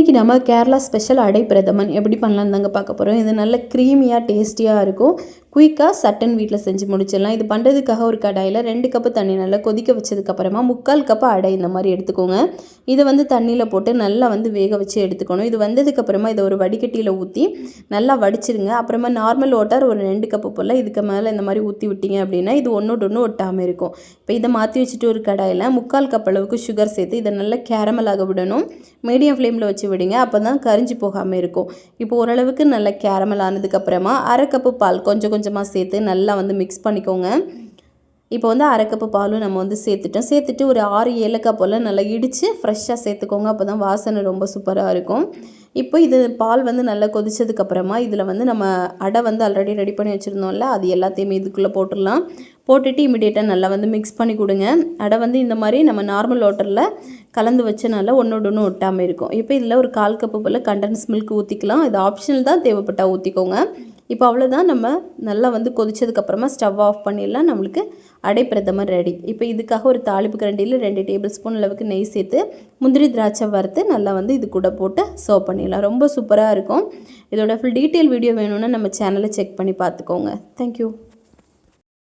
இன்றைக்கி நம்ம கேரளா ஸ்பெஷல் அடை பிரதமன் எப்படி பண்ணலான்னு தாங்க பார்க்க போகிறோம் இது நல்ல க்ரீமியாக டேஸ்டியாக இருக்கும். குயிக்காக சட்டன் வீட்டில் செஞ்சு முடிச்சிடலாம். இது பண்ணுறதுக்காக ஒரு கடாயில் ரெண்டு கப்பு தண்ணி நல்லா கொதிக்க வச்சதுக்கப்புறமா முக்கால் கப்பு அடை இந்த மாதிரி எடுத்துக்கோங்க. இதை வந்து தண்ணியில் போட்டு நல்லா வந்து வேக வச்சு எடுத்துக்கணும். இது வந்ததுக்கப்புறமா இதை ஒரு வடிகட்டியில் ஊற்றி நல்லா வடிச்சிருங்க. அப்புறமா நார்மல் வாட்டர் ஒரு ரெண்டு கப்பு போல் இதுக்கு மேலே இந்த மாதிரி ஊற்றி விட்டீங்க அப்படின்னா இது ஒன்றோடு ஒன்று ஒட்டாமல் இருக்கும். இப்போ இதை மாற்றி வச்சுட்டு ஒரு கடாயில் முக்கால் கப் அளவுக்கு சுகர் சேர்த்து இதை நல்லா கேரமல் ஆக விடணும். மீடியம் ஃப்ளேமில் வச்சு விடுங்க. அப்போ தான் கரிஞ்சு போகாமல் இருக்கும். இப்போ ஓரளவுக்கு நல்லா கேரமல் ஆனதுக்கப்புறமா அரை கப்பு பால் கொஞ்சம் கொஞ்சமாக சேர்த்து நல்லா வந்து மிக்ஸ் பண்ணிக்கோங்க. இப்போ வந்து அரை கப்பு பாலும் நம்ம வந்து சேர்த்துட்டோம். சேர்த்துட்டு ஒரு ஆறு ஏலக்காய் போல் நல்லா இடித்து ஃப்ரெஷ்ஷாக சேர்த்துக்கோங்க. அப்போ தான் வாசனை ரொம்ப சூப்பராக இருக்கும். இப்போ இது பால் வந்து நல்லா கொதிச்சதுக்கப்புறமா இதில் வந்து நம்ம அடை வந்து ஆல்ரெடி ரெடி பண்ணி வச்சுருந்தோம்ல அது எல்லாத்தையுமே இதுக்குள்ளே போட்டுடலாம். போட்டுட்டு இமிடியேட்டாக நல்லா வந்து மிக்ஸ் பண்ணி கொடுங்க. அடை வந்து இந்த மாதிரி நம்ம நார்மல் வாட்டரில் கலந்து வச்சனால ஒன்றோடு ஒன்று ஒட்டாமல் இருக்கும். இப்போ இதில் ஒரு கால் கப்பு போல் கண்டன்ஸ் மில்க் ஊற்றிக்கலாம் இது ஆப்ஷனல் தான் தேவைப்பட்டால் ஊற்றிக்கோங்க இப்போ அவ்வளோதான் நம்ம நல்லா வந்து கொதிச்சதுக்கப்புறமா ஸ்டவ் ஆஃப் பண்ணிடலாம். நம்மளுக்கு அடை பிரதமர் ரெடி இப்போ இதுக்காக ஒரு தாளிப்பு கரண்டியில் ரெண்டு டேபிள் ஸ்பூன் அளவுக்கு நெய் சேர்த்து முந்திரி திராட்சை வறுத்து நல்லா வந்து இது கூட போட்டு சர்வ் பண்ணிடலாம். ரொம்ப சூப்பராக இருக்கும். இதோட ஃபுல் டீட்டெயில் வீடியோ வேணும்னா நம்ம சேனலை செக் பண்ணி பார்த்துக்கோங்க. தேங்க்யூ